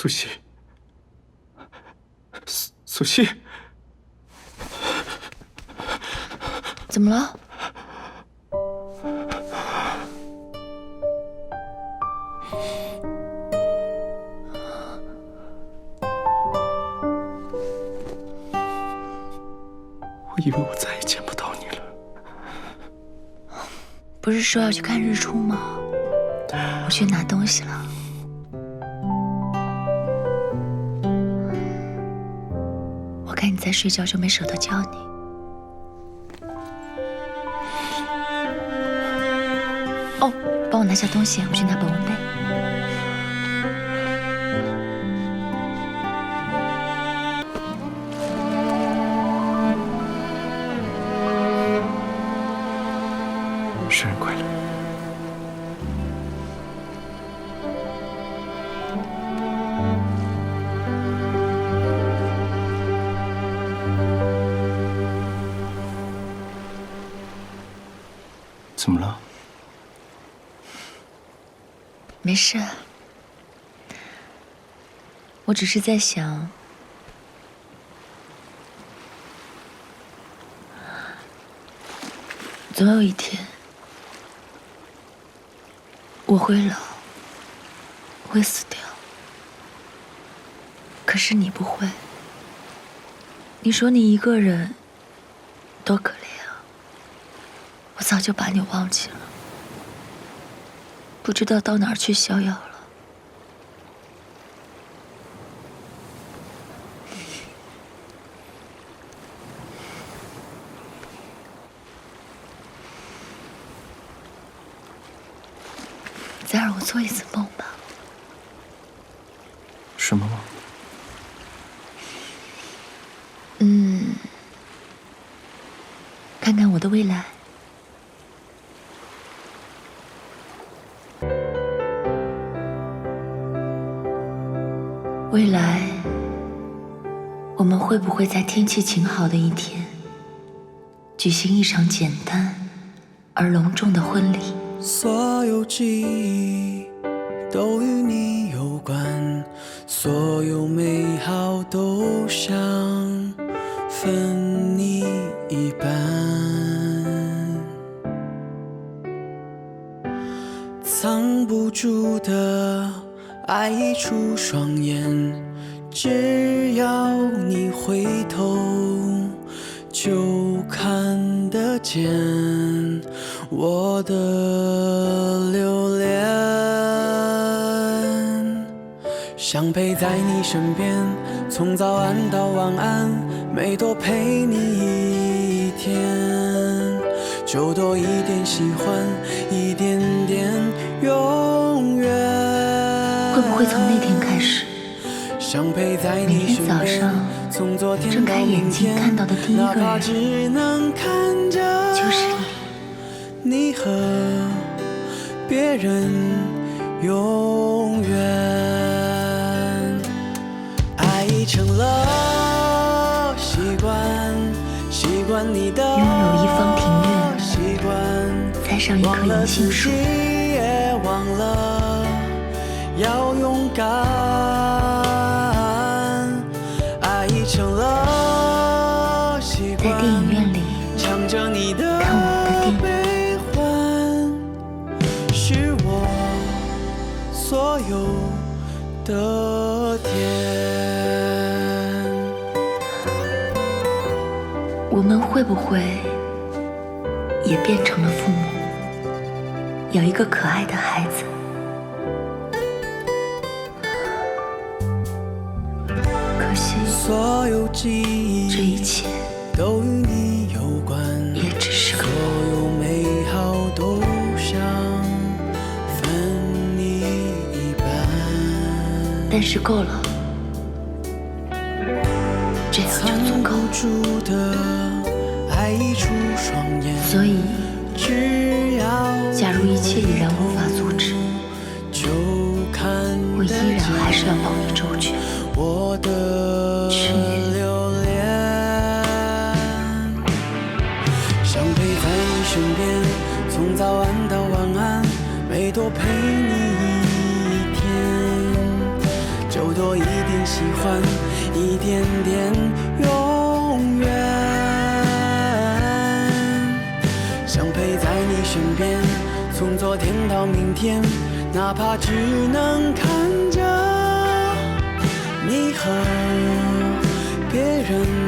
苏西，苏苏西，怎么了？我以为我再也见不到你了。不是说要去看日出吗？我去拿东西了。我看你在睡觉，就没舍得叫你。哦，帮我拿下东西，我去拿保温杯。生日快乐！怎么了？没事，我只是在想，总有一天我会老，会死掉。可是你不会。你说你一个人多可！我早就把你忘记了。不知道到哪儿去逍遥了。再让我做一次梦吧。什么梦？嗯，看看我的未来。未来，我们会不会在天气晴好的一天，举行一场简单而隆重的婚礼？所有记忆都与你有关，所有美好都想分你一半。藏不住的爱溢出双眼，只要你回头就看得见我的留恋。想陪在你身边，从早安到晚安，每多陪你一天，就多一点喜欢，一点点永。会从那天开始，想陪在每你天早上，睁开眼睛看到的第一个人只能看着就是你？你和别人永远，爱已成了习惯，习惯你的拥有一方庭院习惯，栽上一棵银杏树，也忘了要勇敢，爱已成了习在惯。电影院里唱着你的看我的电影悲欢，是我所有的甜。我们会不会也变成了父母，有一个可爱的孩子？可惜所有记忆这一切都与你有关，也只是个所有美好都想分你一半。但是够了，这样藏就足够了。住的爱溢出双眼，所以，只要假如一切已然无法是要帮你周全。我的留恋，想陪在你身边，从早安到晚安，每多陪你一天，就多一点喜欢，一点点永远。想陪在你身边，从昨天到明天，哪怕只能看着你和别人。